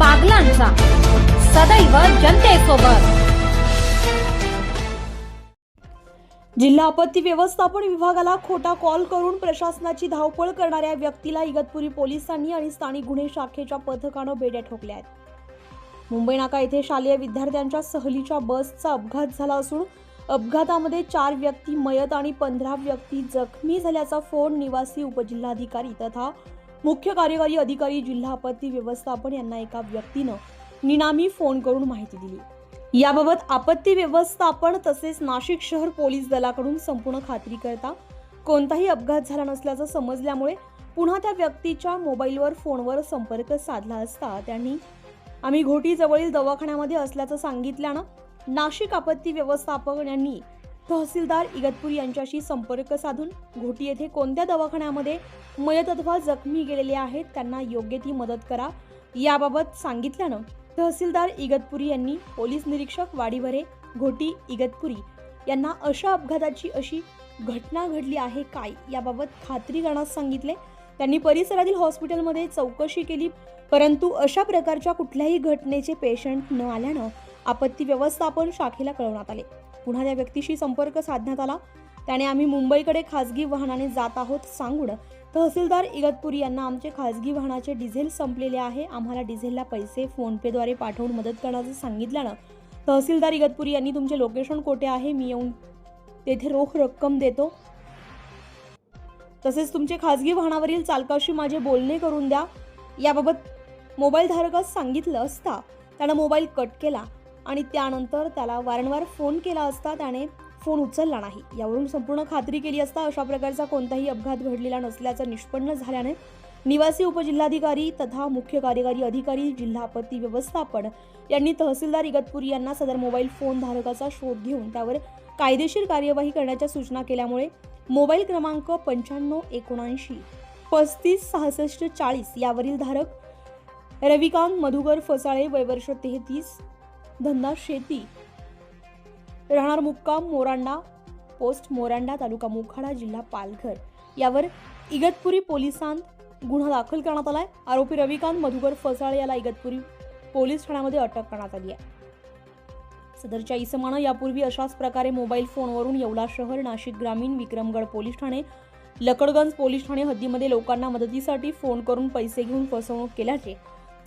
बागलांचा सदैव जनतेसोबत. जिल्हा आपत्ती व्यवस्थापन विभागाला खोटा कॉल करून प्रशासनाची धावपळ करणाऱ्या व्यक्तीला इगतपुरी पोलिसांनी आणि स्थानिक गुन्हे शाखेच्या पथकानं बेड्या ठोकल्या आहेत. मुंबई नाका येथे शालेय विद्यार्थ्यांच्या सहलीच्या बसचा अपघात झाला असून अपघातामध्ये चार व्यक्ती मयत आणि पंधरा व्यक्ती जखमी झाल्याचा फोन निवासी उपजिल्हाधिकारी तथा मुख्य कार्यकारी अधिकारी जिल्हा आपत्ती व्यवस्थापन यांना एका व्यक्तीनं निनामी फोन करून माहिती दिली. याबाबत आपत्ती व्यवस्थापन तसेच नाशिक शहर पोलीस दलाकडून संपूर्ण खात्री करता कोणताही अपघात झाला नसल्याचं समजल्यामुळे पुन्हा त्या व्यक्तीच्या मोबाईलवर फोनवर संपर्क साधला असता त्यांनी आम्ही घोटीजवळील दवाखान्यामध्ये असल्याचं सांगितल्यानं नाशिक आपत्ती व्यवस्थापन यांनी तहसीलदार इगतपुरी यांच्याशी संपर्क साधून घोटी येथे कोणत्या दवाखान्यामध्ये मयत अथवा जखमी गेलेले आहेत त्यांना योग्य ती मदत करा याबाबत सांगितल्यानं तहसीलदार इगतपुरी यांनी पोलीस निरीक्षक वाडीवरे घोटी इगतपुरी यांना अशा अपघाताची अशी घटना घडली आहे काय याबाबत खात्री करण्यास सांगितले. त्यांनी परिसरातील हॉस्पिटलमध्ये चौकशी केली परंतु अशा प्रकारच्या कुठल्याही घटनेचे पेशंट न आल्यानं आपत्ती व्यवस्थापन शाखेला कळवण्यात आले. पुन्हा त्या व्यक्तीशी संपर्क साधण्यात आला. त्याने आम्ही मुंबईकडे खासगी वाहनाने जात आहोत सांगून तहसीलदार इगतपुरी यांना आमचे खासगी वाहनाचे डिझेल संपलेले आहे. आम्हाला डिझेलला पैसे फोनपेद्वारे पाठवून मदत करण्याचं सांगितल्यानं तहसीलदार इगतपुरी यांनी तुमचे लोकेशन कोठे आहे? मी येऊन तेथे रोख रक्कम देतो. तसेच तुमचे खासगी वाहनावरील चालकाशी माझे बोलणे करून द्या. याबाबत मोबाईल धारकास सांगितलं असता त्यानं मोबाईल कट केला. आणि त्यानंतर त्याला वारंवार फोन केला असता त्याने फोन उचलला नाही. यावरून संपूर्ण खात्री केली असता अशा प्रकारचा कोणताही अपघात घडलेला नसल्याचं निष्पन्न झाल्याने निवासी उपजिल्हाधिकारी तथा मुख्य कार्यकारी अधिकारी जिल्हा आपत्ती व्यवस्थापन यांनी तहसीलदार इगतपुरी यांना सदर मोबाईल फोन धारकाचा शोध घेऊन त्यावर कायदेशीर कार्यवाही करण्याच्या सूचना केल्यामुळे मोबाईल क्रमांक पंच्याण्णव एकोणऐंशी पस्तीस सहासष्ट चाळीस यावरील धारक रविकांत मधुकर फसाळे वयवर्ष तेहतीस धंदा शेती. राहणार मुक्काम मोरांडा पोस्ट मोरांडा तालुका मोखाडा जिल्हा पालघर. यावर इगतपुरी पोलिसांत गुन्हा दाखल करण्यात आलाय. आरोपी रविकांत मधुकर फसाळ याला इगतपुरी पोलीस ठाण्यामध्ये अटक करण्यात आली आहे. सदरच्या इसमानं यापूर्वी अशाच प्रकारे मोबाईल फोनवरून येवला शहर नाशिक ग्रामीण विक्रमगड पोलीस ठाणे लकडगंज पोलीस ठाणे हद्दीमध्ये लोकांना मदतीसाठी फोन करून पैसे घेऊन फसवणूक केल्याचे.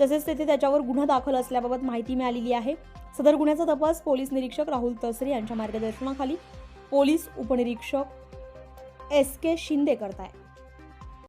तसेच तेथे त्याच्यावर गुन्हा दाखल असल्याबाबत माहिती मिळालेली आहे. सदर गुन्ह्याचा तपास पोलीस निरीक्षक राहुल तसरे यांच्या मार्गदर्शनाखाली पोलीस उपनिरीक्षक एस के शिंदे करताय